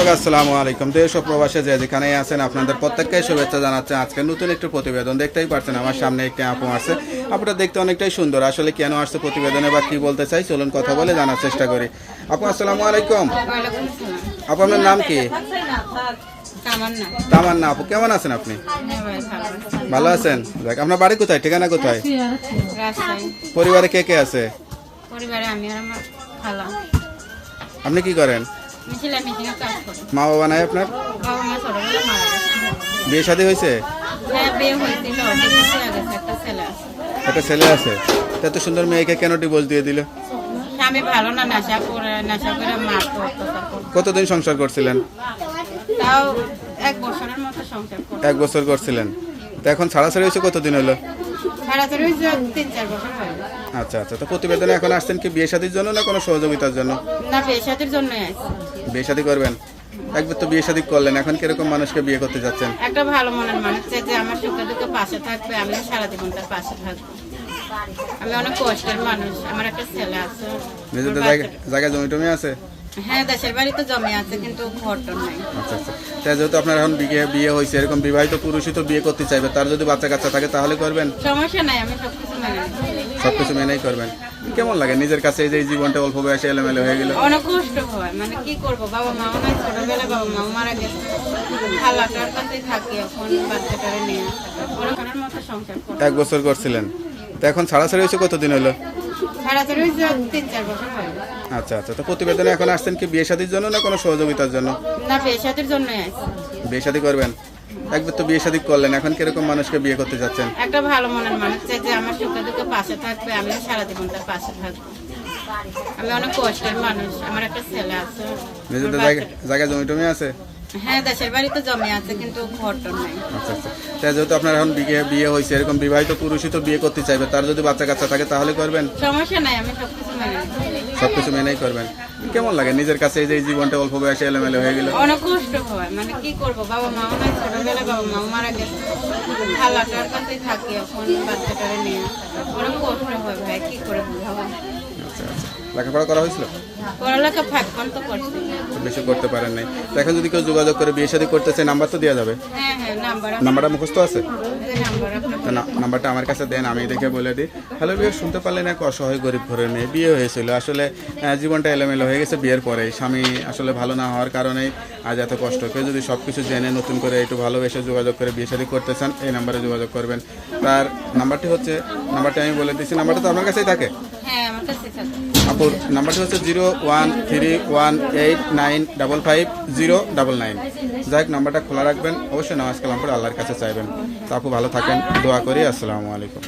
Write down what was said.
দর্শক আসসালামু আলাইকুম। দেশ ও প্রবাসে যে যেখানে আছেন আপনাদের প্রত্যেককে শুভেচ্ছা জানাচ্ছে। আজকে নতুন একটি প্রতিবেদন দেখতেই পারছেন আমার সামনে একটি আপু আসছে আপুটা দেখতে অনেকটাই সুন্দর। আসলে কেন আসছে প্রতিবেদনে বা কি বলতে চাই চলুন কথা বলে জানার চেষ্টা করি। আপু আসসালামু আলাইকুম। আপু আপনার নাম কি? তামান্না। তামান্না আপু কেমন আছেন আপনি? ভালো আছেন? দেখ আপনার বাড়ি কোথায়? ঠিকানা কোথায়? পরিবারে কে কে আছে? পরিবারে আমি আর আমার খালা। আপনি কি করেন? মা বাবা নাই আপনার? বিয়ে শাদী হয়েছে? হ্যাঁ একটা ছেলে আছে। এত সুন্দর মেয়েকে কেন ডিভোর্স দিয়ে দিল? কতদিন সংসার করছিলেন? এক বছর করছিলেন। তো এখন ছাড়া ছাড়াছাড়ি হয়েছে কতদিন হলো? আচ্ছা আচ্ছা। তো প্রতিবেদনে এখন আসছেন কি বিয়ে শাদির জন্য না কোনো সহযোগিতার জন্য? না বিয়ে শাদী করবেন? একবার তো বিয়ে শাদী করলেন এখন কীরকম মানুষকে বিয়ে করতে যাচ্ছেন? একটা ভালো মনের মানুষ চাই যে আমার সুখে দুঃখে পাশে থাকবে আমি সারা জীবন তার পাশে থাকব। আমি অনেক কষ্টের মানুষ আমার একটা ছেলে আছে। জায়গা জমি টমি আছে? হ্যাঁ দেশের বাড়ি জমি আছে কিন্তু ঘর নাই। আচ্ছা আচ্ছা। তাই যেহেতু আপনার এখন বিয়ে বিয়ে হয়েছে এরকম বিবাহিত পুরুষই তো বিয়ে করতে চাইবে তার যদি বাচ্চা কাচ্চা থাকে তাহলে করবেন? সমস্যা নাই আমি সবকিছু মেনে সবকিছু মেনেই করবেন। কেমন লাগে নিজের কাছে এই যে জীবনটা অল্প বয়সে এলোমেলো হয়ে গেল? অনেক কষ্ট হয় মানে কি করব? বাবা মাও নাই ছোটবেলায় বাবা মাও মারা গেছে। খালাটার কাছে থাকি এখন বাচ্চাটারে নিয়ে। অনেকক্ষণের মতো সংসার করি এক বছর করছিলেন। তো এখন ছাড়াছাড়ি হয়েছে কতদিন হলো? আচ্ছা আচ্ছা। তো প্রতিবেদনে এখন আসছেন কি বিয়ে শাদির জন্য না কোনো সহযোগিতার জন্য? না বিয়ে সাথের জন্যই বিয়ে শাদী করবেন? একবার তো বিয়ে শাদী করলেন এখন কীরকম মানুষকে বিয়ে করতে যাচ্ছেন? একটা ভালো মনের মানুষ চাই যে আমার সুখে দুঃখে পাশে থাকবে আমি সারা জীবন তার পাশে থাকব। আমি অনেক কষ্টের মানুষ আমার একটা ছেলে আছে। নিজেদের জায়গা জমি টমি আছে? হ্যাঁ দেশের বাড়ি জমি আছে কিন্তু ঘর নাই। আচ্ছা আচ্ছা। তাই যেহেতু আপনার এখন বিয়ে বিয়ে হয়েছে এরকম বিবাহিত পুরুষই তো বিয়ে করতে চাইবে তার যদি বাচ্চা কাচ্চা থাকে তাহলে করবেন? সমস্যা নাই আমি সবকিছু মেনে নিই। সবকিছু মেনেই করবেন। কেমন লাগে নিজের কাছে এই যে জীবনটা অল্প বয়সে এলোমেলো হয়ে গেল? অনেক কষ্ট হয়। মানে কি করব? বাবা মাও নাই ছোটবেলায় বাবা মাও মারা গেছে। খালাটার কাছে থাকি এখন বাচ্চাটারে নিয়ে। অনেক কষ্ট হয় ভাই কি করে বুঝাবো? আচ্ছা আচ্ছা। লেখাপড়া করা হয়েছিল? পড়ালেখা ফাঁক তো করছি। বেশি করতে পারেন নাই। তো এখন যদি কেউ যোগাযোগ করে বিয়ে শাদী করতে চায় নাম্বার তো দেওয়া যাবে? হ্যাঁ হ্যাঁ নাম্বার নাম্বারটা মুখস্থ আছে? নাম্বার তো নাম্বারটা আমার কাছে দেন, আমি দেখে বলে দিই। হ্যালো বিয়ে শুনতে পারলেন এক অসহায় গরিব ঘরের মেয়ে, বিয়ে হয়েছিল। আসলে জীবনটা এলোমেলো হয়ে গেছে বিয়ের পরে স্বামী আসলে ভালো না হওয়ার কারণেই আজ এত কষ্ট কেউ যদি সব কিছু জেনে নতুন করে একটু ভালোবেসে যোগাযোগ করে বিয়ে শাদী করতে চান, এই নাম্বারে যোগাযোগ করবেন। তার নাম্বারটি হচ্ছে, নাম্বারটি আমি বলে দিচ্ছি, নাম্বারটা তো আমার কাছেই থাকে। হ্যাঁ আপুর নাম্বারটি হচ্ছে zero one three one eight nine double five zero double nine. যাই হোক নাম্বারটা খোলা রাখবেন। অবশ্যই নামাজ কালাম করে আল্লাহর কাছে চাইবেন। তো আপু ভালো থাকেন। দোয়া করি। আসসালামু আলাইকুম।